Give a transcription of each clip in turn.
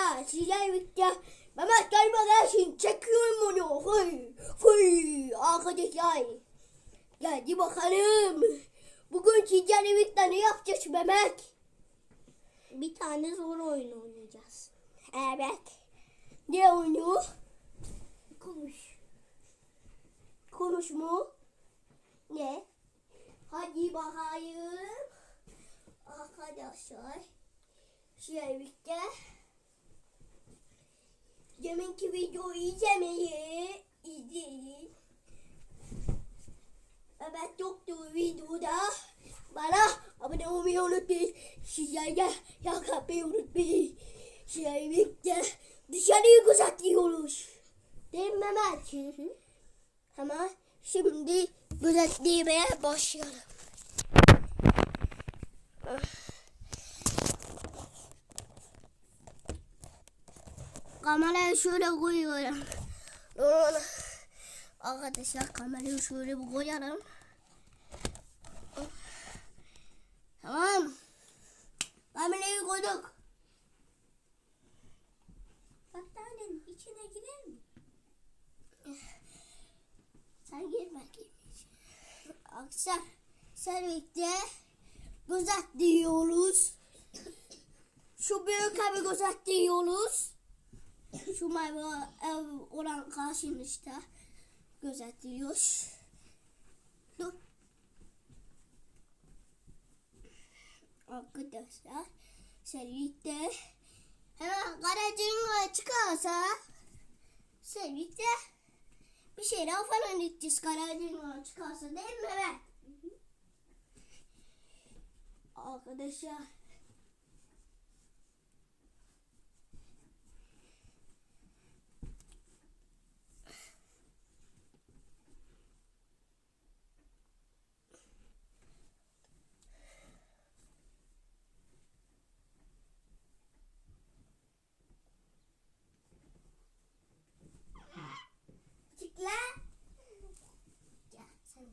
Arkadaşlar sizler birlikte Mehmet gelmeden şimdi çekiyorum bunu. Fıy fıy arkadaşlar. Geldi bakalım. Bugün sizlerle birlikte ne yapacağız Mehmet? Bir tane zor oyun oynayacağız. Evet. Ne oyunu? Konuş. Konuş mu? Ne? Hadi bakayım. Arkadaşlar. Şöyle birlikte. Deminki videoyu izlemeyi izleyin. Evet yoktu videoda. Bana abone olmayı unutmayın. Sizlerle yakalamayı unutmayın. Şöyle birlikte dışarıyı gözetliyoruz. Değil mi Mehmet? Ama şimdi gözetlemeye başlayalım. Kamerayı şöyle koyuyorum. Arkadaşlar kamerayı şöyle bir koyalım. Tamam. Kamerayı koyduk. Battaniyenin içine girer mi? Sen gir bakayım. Akşam servikte gözetliyoruz. Şu büyük evi gözetliyoruz. Şu mavi ev olan karşının işte gözetliyoruz. Dur. Arkadaşlar servikte hemen garajın çıkarsa servikte bir şeyler falan edeceğiz garajın çıkarsa değil mi? Evet. Arkadaşlar çık lan. Ya sen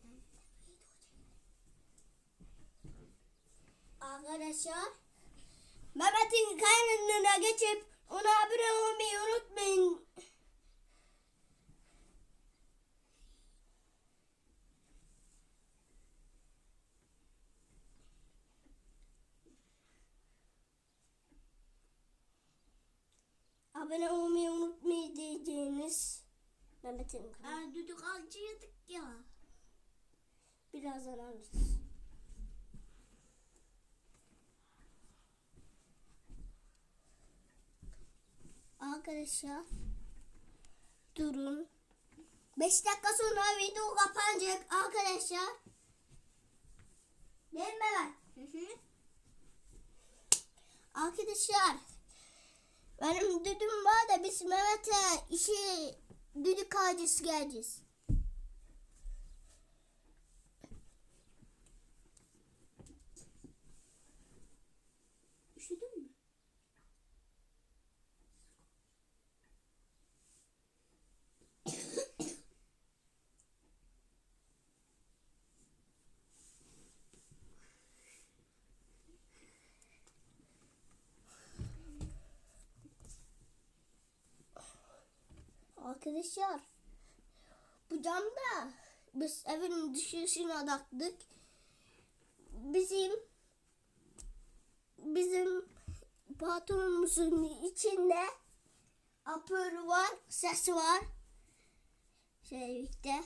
de Arkadaşlar Mehmet'in kaynağına geçip ona abone olmayı unutmayın. Abone olmayı unutmayın diyeceğiniz Mehmet'in kanalı. Aa, düdük alcıydık ya. Birazdan alırız. Arkadaşlar durun. 5 dakika sonra video kapanacak arkadaşlar. Değil mi ben? Arkadaşlar benim düdüm var da biz Mehmet'e işi düdük ağacısı geleceğiz. Arkadaşlar bu camda biz evin dışarısına taktık. Bizim bizim patronumuzun içinde apör var, ses var. Şeylikte.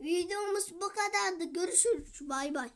Videomuz bu kadardı. Görüşürüz. Bay bay.